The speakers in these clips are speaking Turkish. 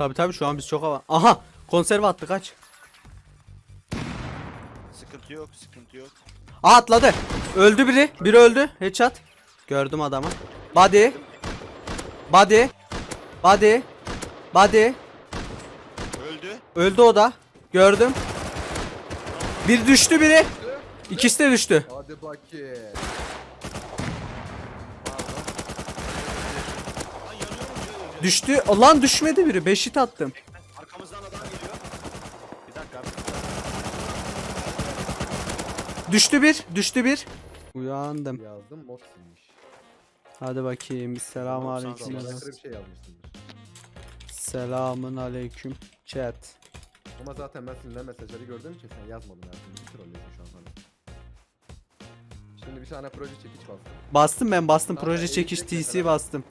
Tabi tabi şu an biz çok hava. Aha konserve attı kaç. Sıkıntı yok, sıkıntı yok. Aa atladı. Öldü biri. Biri öldü. Headshot. Gördüm adamı. Body. Body. Body. Body. Öldü. Öldü o da. Gördüm. Bir düştü biri. İkisi de düştü. Hadi bakayım. Lan yanıyorum diyor. Düştü. Lan düşmedi biri. Beşit attım. Arkamızdan adam geliyor. Bir dakika abi. Düştü bir. Düştü bir. Uyandım. Yazdım mod silmiş. Hadi bakayım. Tamam, aleyküm. sen- bir şey yazmışsındır. Selamun aleyküm. Chat. Ama zaten ben silinen mesajları gördüğüm için sen yazmadın hayatım. Bir trollüyorsun şu an bana. Şimdi bir tane proje çekiç bastım. Bastım ben bastım. Proje çekiş TC falan. bastım.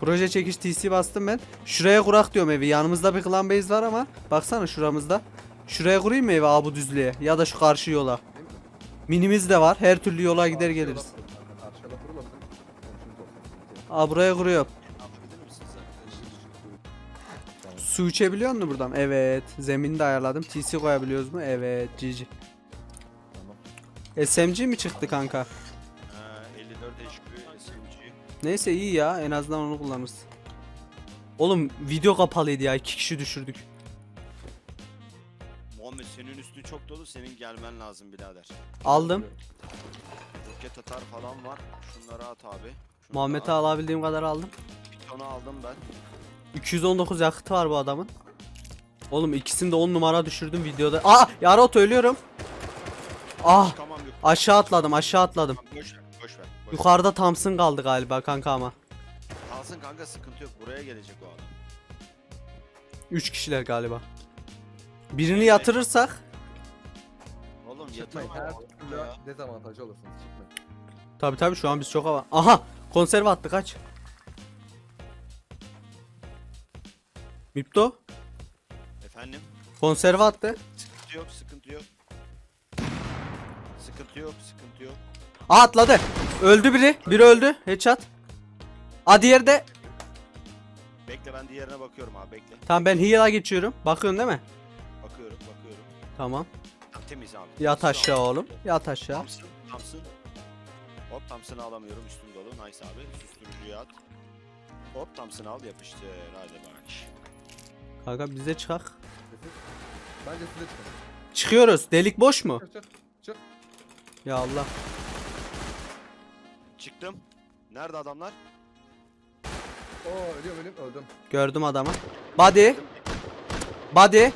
Proje çekiş TC bastım ben. Şuraya kurak diyorum evi. Yanımızda bir clan base var ama. Baksana şuramızda. Şuraya kurayım mı evi abi bu düzlüğe? Ya da şu karşı yola. Minimiz de var. Her türlü yola gider geliriz. Aa buraya? Tamam. Su içebiliyor musun buradan? Evet. Zemini de ayarladım. TC koyabiliyoruz mu? Evet. GG. SMG mi çıktı kanka? Neyse iyi ya. En azından onu kullanırız. Oğlum video kapalıydı ya. iki kişi düşürdük. Muhammed senin üstün çok dolu. Senin gelmen lazım birader. Aldım. Roket atar falan var. Şunları at abi. Muhammed'i alabildiğim kadar aldım. Pitonu aldım ben. 219 yakıtı var bu adamın. Oğlum ikisini de 10 numara düşürdüm videoda. Aa Yarot ölüyorum. Ah Çıkamam yok. aşağı atladım aşağı atladım. Tamam, Boş ver, Yukarıda Thompson kaldı galiba kanka ama. Kalsın kanka sıkıntı yok. Buraya gelecek o adam. 3 kişiler galiba. Birini yatırırsak Oğlum Çıkmayın. yatırma. Her türlü ya. dezavantajlı olursunuz. Çıkmayın. Tabi tabi şu an biz çok hava. Aha konserve attı kaç. Mipto Efendim? konserve attı. Sıkıntı yok, sıkıntı yok. Sıkıntı yok, sıkıntı yok. Aa atladı. Öldü biri. Biri öldü. Headshot. Aa diğeri de. Bekle ben diğerine bakıyorum abi bekle. Tamam ben heal'a geçiyorum. Bakıyorsun değil mi? Bakıyorum, bakıyorum. Tamam. Tamam, temiz abi. Yat Temiz aşağı abi. oğlum. Yat aşağı. Thompson, Thompson. Hop Thompson'ı alamıyorum üstüm dolu. Nice abi. Susturucuyu at. Hop Thompson al yapıştır. Hadi bak. Kanka biz de çıkak. Bence size çıkın. Çıkıyoruz. Delik boş mu? Çık çık. Çık. Ya Allah. Çıktım. Nerede adamlar? Oo ölüyorum ölüyorum öldüm. Gördüm adamı. Body. Body.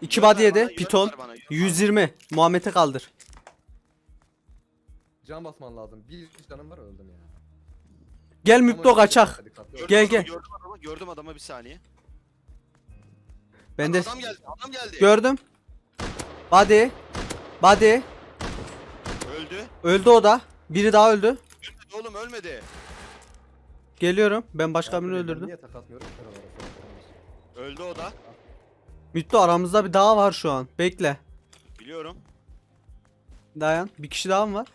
İki body Yön ver yedi. Piton. ver bana, yön ver. 120. Muhammed'e kaldır. Can basman lazım. Bir canım var öldüm ya. Gel Müpto kaçak. Hadi kalk. Gördüm Gel, adamı, gel. Gördüm adamı, gördüm adamı bir saniye. Ben de Adam geldi, adam geldi. gördüm. Body. Body. Öldü. Öldü o da. Biri daha öldü. Ölmedi oğlum ölmedi. Geliyorum. Ben başka birini öldürdüm. Niye takas atmıyorum? Ben oraya Öldü o da. Müpto aramızda bir daha var şu an. Bekle. Biliyorum. Dayan. Bir kişi daha mı var?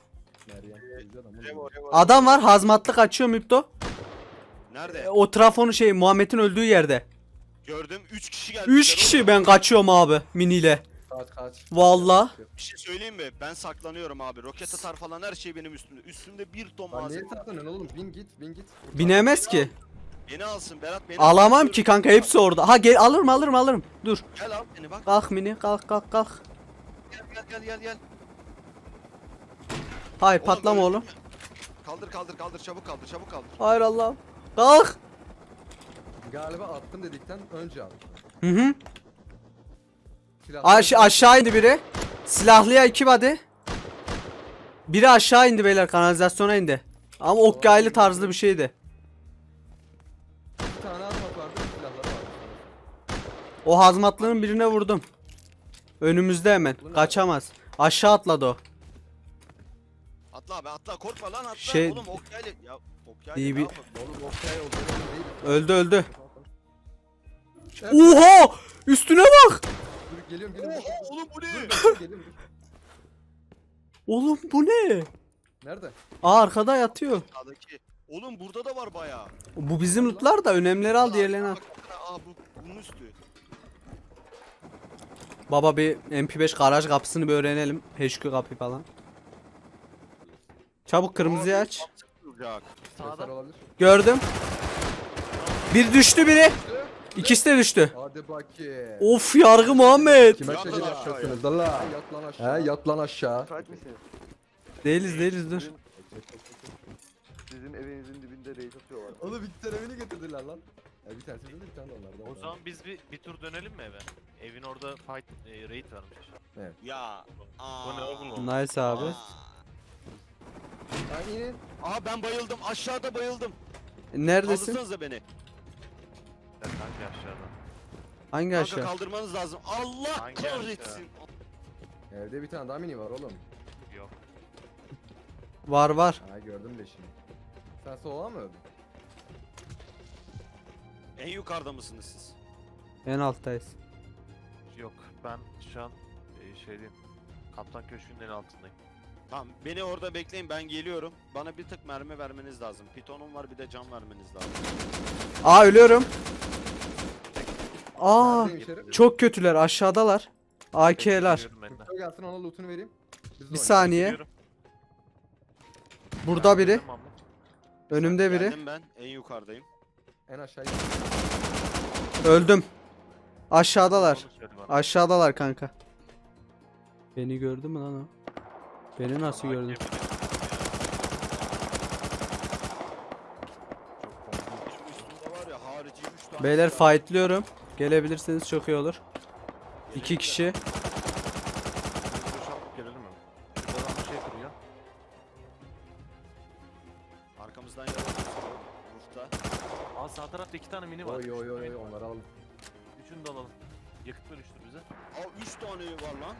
İzliyor adam, Revo, bunu. Revo. Adam var. Hazmatlı kaçıyor Müpto. Nerede? E, O trafonu şey Muhammed'in öldüğü yerde. Gördüm. 3 kişi geldi. 3 kişi ben kaçıyorum abi miniyle. Kaç kaç. Valla. Bir şey söyleyeyim mi? Ben saklanıyorum abi. Roket atar falan her şey benim üstümde. Üstümde bir ton Lan niye malzeme. var. saklanıyorsun oğlum? Bin git bin git. Kurtar. Binemez ki. Beni alsın Berat beni Alamam alsın. ki kanka hepsi orada. Ha gel alırım alırım alırım. Dur. Gel al beni bak. Kalk mini kalk kalk kalk. Gel gel gel gel gel. Hayır Oğlum, patlama oğlum. Kaldır kaldır kaldır çabuk kaldır çabuk kaldır. Hayır Allah'ım. Kalk. Galiba attım dedikten önce al. Hı hı. Aş aşağı indi biri. Silahlıya iki body. Biri aşağı indi beyler kanalizasyona indi. Ama ok yaylı tarzlı bir şeydi. Bir tane atmak vardı. Silahları vardı. O hazmatlının birine vurdum. Önümüzde hemen. Kaçamaz. Aşağı atladı o. Atla abi atla korkma lan atla. Şey- Oğlum okyayla ya okyayla İyi ne bir- yapalım? Oğlum olduğunu değil. Öldü öldü. Oha! Üstüne bak. Dur geliyorum geliyorum. Oha, oğlum bu ne? Dur, geliyorum. dur. Oğlum bu ne? Nerede? Aa arkada yatıyor. Sağdaki. Oğlum burada da var bayağı. Bu bizim lootlar da önemleri al diğerlerini al. Allah bu bunun üstü. Baba bir MP5 garaj kapısını bir öğrenelim. HQ kapı falan. Çabuk kırmızıyı aç. Sağda. Gördüm. Bir düştü biri. İkisi de düştü. Hadi bakayım. Of yargı Muhammed. Kime Yat lan şekil aşağıya. yapacaksınız lan la? Yat lan aşağı. He yat lan aşağı. Müsait misiniz? Değiliz değiliz dur. Sizin, sizin evinizin dibinde raid atıyorlar. Oğlum iki tane evini getirdiler lan. Ya bir tanesi bizde bir tane de onlarda. O zaman biz bir, bir tur dönelim mi eve? Evin orada fight e, raid varmış. Ya. Bu ne oğlum? Nice abi. Lan inin. Aa ben bayıldım. Aşağıda bayıldım. Neredesin? Kaldırsanıza beni. Sen hangi aşağıda? Hangi Kanka aşağı? kaldırmanız lazım. Allah Hangi kahretsin. Evde bir tane daha mini var oğlum. Yok. Var var. Ha gördüm de şimdi. Sen sola mı öldün? En yukarıda mısınız siz? En alttayız. Yok. Ben şu an e, şeydeyim. Kaptan Köşkü'nün en altındayım. Tamam beni orada bekleyin ben geliyorum. Bana bir tık mermi vermeniz lazım. Pitonum var bir de cam vermeniz lazım. Aa ölüyorum. Aa Neredeyim şerif? çok kötüler aşağıdalar. AK'ler. Geliyorum ben de. Şöyle gelsin ona lootunu vereyim. Biz de Bir saniye. Geliyorum. Burada biri. Tamam mı? Önümde biri. Geldim ben en yukarıdayım. En aşağıya. Öldüm. Aşağıdalar. Onu söyle bana. Aşağıdalar kanka. Beni gördü mü lan o? Beni nasıl Tamam, gördü? yemin ederim ya. Çok korkunç. Şu üstünde var ya harici 3 tane. Beyler fightlıyorum. Gelebilirseniz çok iyi olur. İki kişi. Boşaltıp gelelim mi? Bir şey kırıyor. Arkamızdan yaralıyoruz. Rufta. Aa sağ tarafta iki tane mini var. Oy oy oy oy onları alın. Üçünü de alalım. Yakıt bölüştür bize. Aa 3 tane var lan.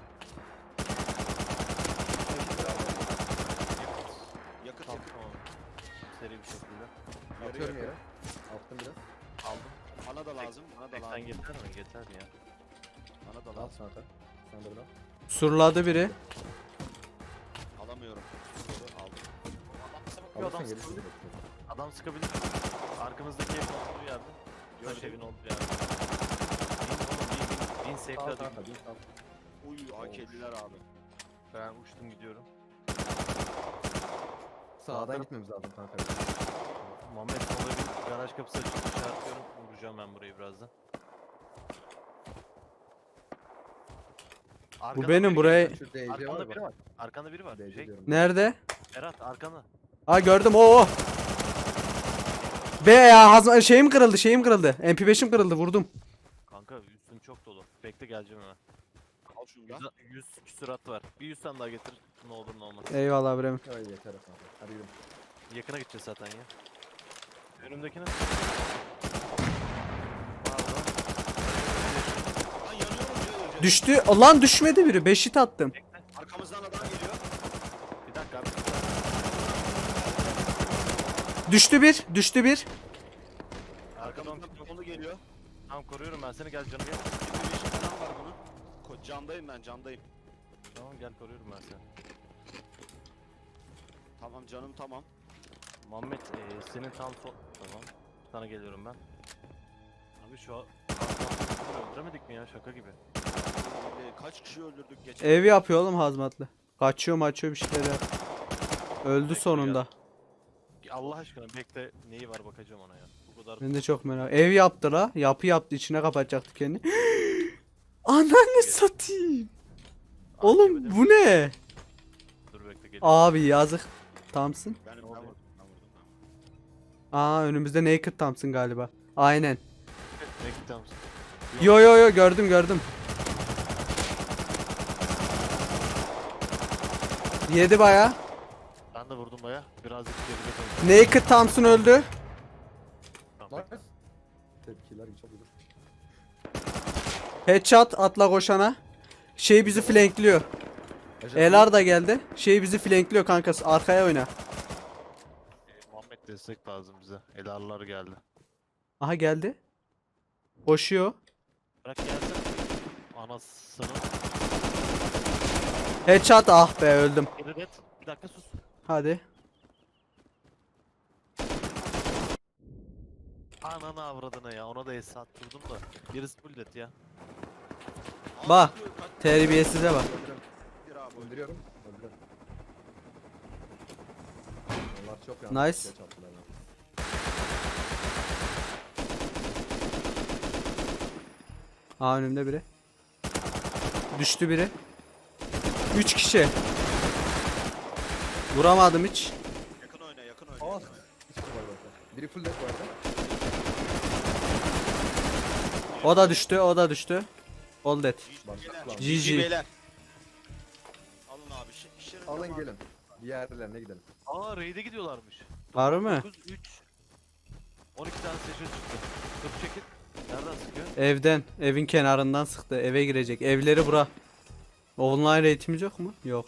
Yakıt Tamam yakıt. tamam. Seri bir şekilde. Yarı Atıyorum yere. Attım biraz. Aldım. Bana da lazım. Bana da sen lazım. yeter mi? Yeter ya. Bana da Al lazım. sana da. Sen de bunu al. Surladı biri. Alamıyorum. Doğru, aldım. Adam gerisi. sıkabilir. Adam sıkabilir. Arkamızdaki evin olduğu yerde. Taş Gördüm. evin olduğu yerde. Bin bin bin. Bin safe'le kanka hadi. bin al. Uy AK'liler abi. Ben uçtum gidiyorum. Sağdan gitmemiz lazım kanka. Muhammed bir garaj kapısı açıp işaretliyorum. Vuracağım ben burayı birazdan. Arkanda benim, biri buraya- geliyor. Şu DC var Arkanda biri bak. var. Arkanda biri var. DC Şey, diyorum. Nerede? Berat arkanda. Aa gördüm. Oo. Be ya hazma şeyim kırıldı, şeyim kırıldı. MP5'im kırıldı, vurdum. Kanka üstüm çok dolu. Bekle geleceğim hemen. Al şunu da. 100, 100 küsurat var. Bir 100 tane daha getir. Ne olur ne olmaz. Eyvallah Brem. Öyle yeter kanka. Hadi yürü. Yakına gideceğiz zaten ya. Önümdekine. Lan yanıyorum diyor. Düştü. Lan düşmedi biri. 5 hit attım. Arkamızdan adam geliyor. Bir dakika abi. Düştü bir. Düştü bir. Arkamızdan kolu geliyor. Tamam koruyorum ben seni gel canım gel. 25 falan var bunun. Ko- Candayım ben candayım. Tamam gel koruyorum ben seni. Tamam canım tamam. Muhammed eee, senin tam sol... Tamam. Sana geliyorum ben. Abi şu an... Öldüremedik mi ya şaka gibi. Ee, Kaç kişi öldürdük geçen? Ev yapıyor oğlum hazmatlı. Kaçıyor maçıyor bir şeyler yap. Öldü Bekle sonunda. Allah aşkına bekle neyi var bakacağım ona ya. Bu kadar... Ben de çok merak. Ev yaptı la. Yapı yaptı. içine kapatacaktı kendini. Ananı satayım. Oğlum bu ne? Dur bekle geliyorum. Abi yazık. Benim ben. Ben vurdum. Aa önümüzde Naked Thompson galiba. Aynen. Bekle tamam. Yo yo yo gördüm gördüm. Yedi baya. Ben de vurdum baya. Birazcık geride kaldım. Naked Thompson öldü. Tamam. Tepkiler çok olur. Headshot atla koşana. Şey bizi flankliyor. Elar da geldi. Şey bizi flankliyor kankası. Arkaya oyna. Destek lazım bize. Elarlar geldi. Aha geldi. Koşuyor. Bırak gelsin. Anasını. Headshot ah be öldüm. Geri et. Bir dakika sus. Hadi. Ananı avradına ya ona da es attırdım da. Birisi full dead ya. Bak. Terbiyesize bak. Öldürüyorum. Çok yanlış. Nice. ya. Aa önümde biri. Düştü biri. 3 kişi. Vuramadım hiç. Yakın oyna yakın oyna. Yakın var. Biri full bu arada. O da düştü, o da düştü. All dead. Başlıkla. GG. beyler. Alın abi. şi- şirin Alın zamanı. gelin. Diğerlerine gidelim. Aa raid'e gidiyorlarmış. Var mı? 9, 3. 12 tane seçim çıktı. Dur çekil. Nereden sıkıyor? Evden, evin kenarından sıktı. Eve girecek. Evleri bura. Online eğitimimiz yok mu? Yok.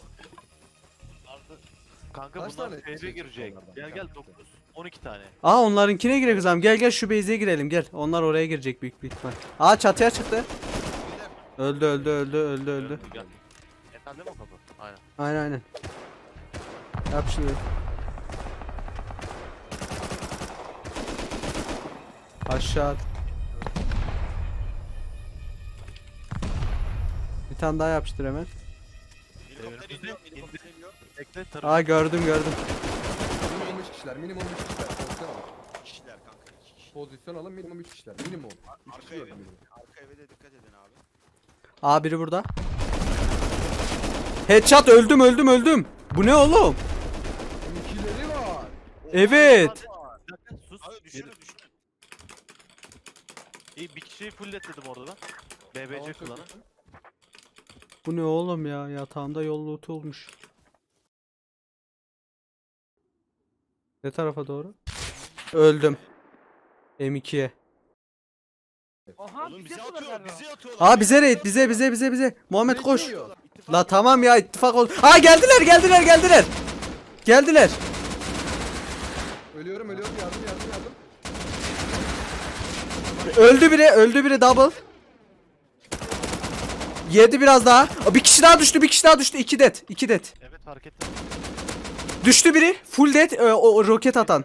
Kanka Kaç bunlar tane girecek. onlardan? Gel gel tane. 9. 12 tane. Aa onlarınkine girek kızım. Gel gel şu base'e girelim gel. Onlar oraya girecek büyük bir ihtimal. Aa çatıya çıktı. Öldü öldü öldü öldü öldü. Gel. Efendim o kapı? Aynen. Aynen aynen. Şunu. Aşağı. at. Bir tane daha yapıştır hemen. Helikopter Evet. iniyor. Helikopter iniyor. Bekle tarı. Aa gördüm gördüm. Minimum 3 kişiler. Minimum 3 kişiler. Pozisyon alın. Kişiler kanka. iki kişi. Pozisyon alın minimum 3 kişiler. Minimum. 3 Arka kişi yok minimum. Arka eve de dikkat edin abi. Aa biri burada. Headshot öldüm öldüm öldüm. Bu ne oğlum? Evet. Bir dakika sus. Abi düşünün Yedim. düşünün. İyi bir kişiyi full dead dedim orada ben. BBC iyi. Bu ne oğlum ya? Yatağımda yol lootu olmuş. Ne tarafa doğru? Öldüm. M2'ye. Aha Oğlum bize atıyor. atıyorlar. Aa bize raid bize bize bize bize. Muhammed koş. La tamam ya ittifak ol. Aa geldiler geldiler geldiler. Geldiler. Ölüyorum ölüyorum yardım yardım yardım. Öldü biri öldü biri double. Yedi biraz daha. Aa, Bir kişi daha düştü bir kişi daha düştü. İki dead. iki dead. Evet fark ettim. Düştü biri. Full dead. e, o, o roket atan.